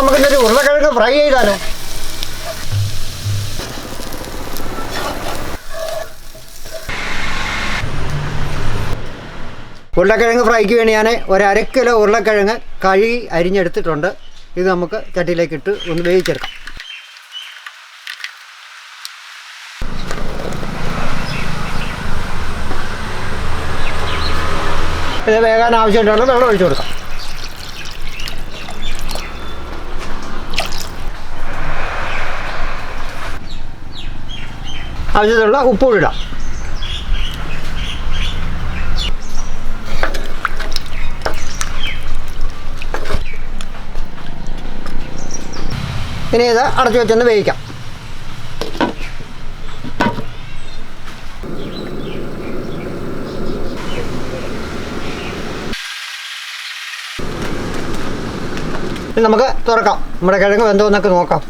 നമുക്കിന്നൊരു ഉരുളക്കിഴങ്ങ് ഫ്രൈ ചെയ്താലോ? ഉരുളക്കിഴങ്ങ് ഫ്രൈക്ക് വേണ്ടി ഞാൻ ഒരു അര കിലോ ഉരുളക്കിഴങ്ങ് കഴുകി അരിഞ്ഞെടുത്തിട്ടുണ്ട്. ഇത് നമുക്ക് ചട്ടിയിലേക്ക് ഇട്ട് ഒന്ന് വേവിച്ചെടുക്കാം. ഇത് വേകാൻ ആവശ്യമായിട്ടുള്ള വെള്ളം ഒഴിച്ചു കൊടുക്കാം. ആവശ്യത്തിനുള്ള ഉപ്പ് കൂടി ഇടാം ഇനി ഇത് അടച്ചു വെച്ചൊന്ന് വേവിക്കാം. നമുക്ക് തുറക്കാം. നമ്മുടെ കിഴങ്ങ് വെന്തോന്നൊക്കെ നോക്കാം.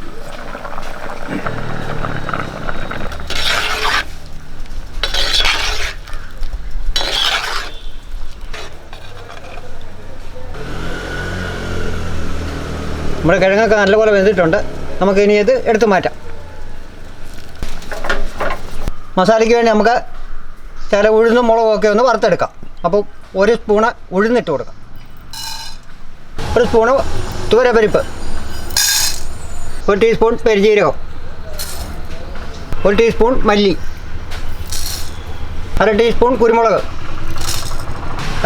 നമ്മുടെ കിഴങ്ങൊക്കെ നല്ലപോലെ വെന്തിട്ടുണ്ട്. നമുക്ക് ഇനി ഇത് എടുത്തു മാറ്റാം. മസാലയ്ക്ക് വേണ്ടി നമുക്ക് ചില ഉഴുന്നും മുളകും ഒക്കെ ഒന്ന് വറുത്തെടുക്കാം. അപ്പോൾ ഒരു സ്പൂണ് ഉഴുന്നിട്ട് കൊടുക്കാം. ഒരു സ്പൂണ് തൂരപ്പരിപ്പ് ഒരു ടീസ്പൂൺ പെരിജീരകം ഒരു ടീസ്പൂൺ മല്ലി. അര ടീസ്പൂൺ കുരുമുളക്.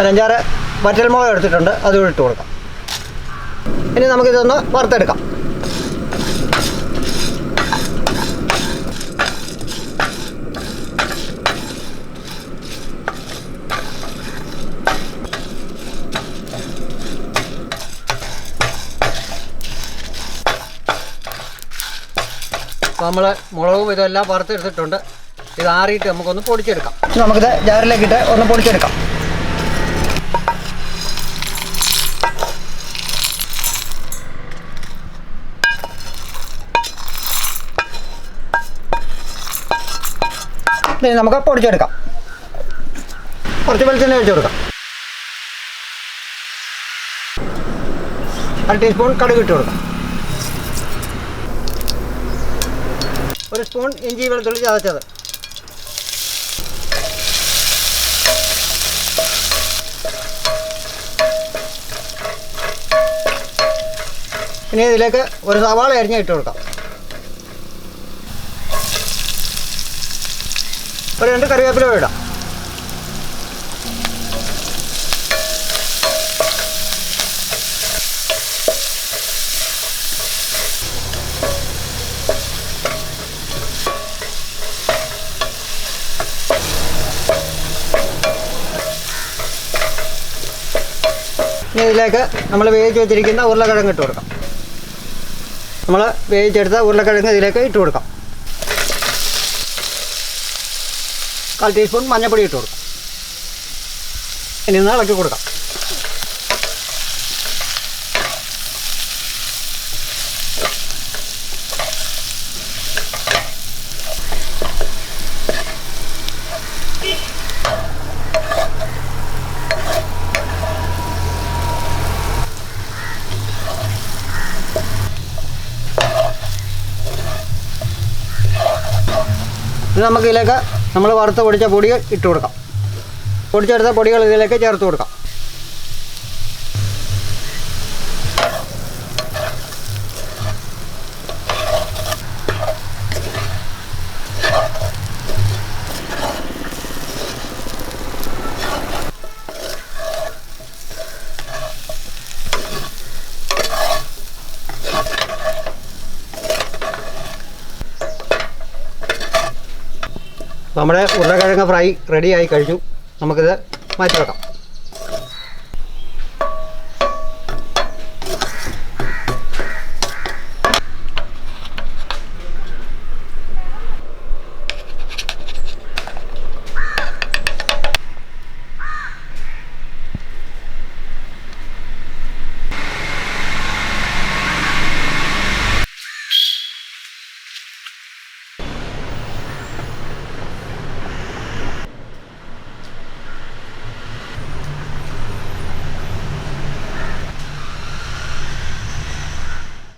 അഞ്ചാറ് വറ്റൽമുളക് എടുത്തിട്ടുണ്ട്. അതും ഇട്ട് കൊടുക്കാം. ഇനി നമുക്കിതൊന്ന് വറുത്തെടുക്കാം. നമ്മൾ മുളകും ഇതെല്ലാം വറുത്തെടുത്തിട്ടുണ്ട്. ഇത് ആറിയിട്ട് നമുക്കൊന്ന് പൊടിച്ചെടുക്കാം. നമുക്കിത് ജാറിലേക്കിട്ട് ഒന്ന് പൊടിച്ചെടുക്കാം. ഇനി നമുക്ക് പൊടിച്ചെടുക്കാം. കുറച്ച് വെളിച്ചെണ്ണ ഒഴിച്ചു കൊടുക്കാം. അര ടീസ്പൂൺ കടുക് ഇട്ട് കൊടുക്കാം. ഒരു സ്പൂൺ ഇഞ്ചി വെളുത്തുള്ളി ചതച്ചത്. ഇനി ഇതിലേക്ക് ഒരു സവാള അരിഞ്ഞ ഇട്ട് കൊടുക്കാം. ഒരു രണ്ട് കറിവേപ്പില ഇടാം. ഇതിലേക്ക് നമ്മൾ വേവിച്ച് വെച്ചിരിക്കുന്ന ഉരുളക്കിഴങ്ങ് ഇട്ട് കൊടുക്കാം. നമ്മൾ വേവിച്ചെടുത്ത ഉരുളക്കിഴങ്ങ് ഇതിലേക്ക് ഇട്ട് കൊടുക്കാം. കാൽ ടീസ്പൂൺ മഞ്ഞൾപ്പൊടി ഇട്ട് കൊടുക്കാം. ഇനി ഒന്ന് ഇളക്കി കൊടുക്കാം. ഇത് നമുക്ക് ഇതിലേക്ക് നമ്മൾ വറുത്ത് പൊടിച്ച പൊടികൾ ഇട്ട് കൊടുക്കാം. പൊടിച്ചെടുത്ത പൊടികൾ ഇതിലേക്ക് ചേർത്ത് കൊടുക്കാം. നമ്മുടെ ഉരുളക്കിഴങ്ങ് ഫ്രൈ റെഡി ആയി കഴിഞ്ഞു. നമുക്കിത് മാറ്റി വെക്കാം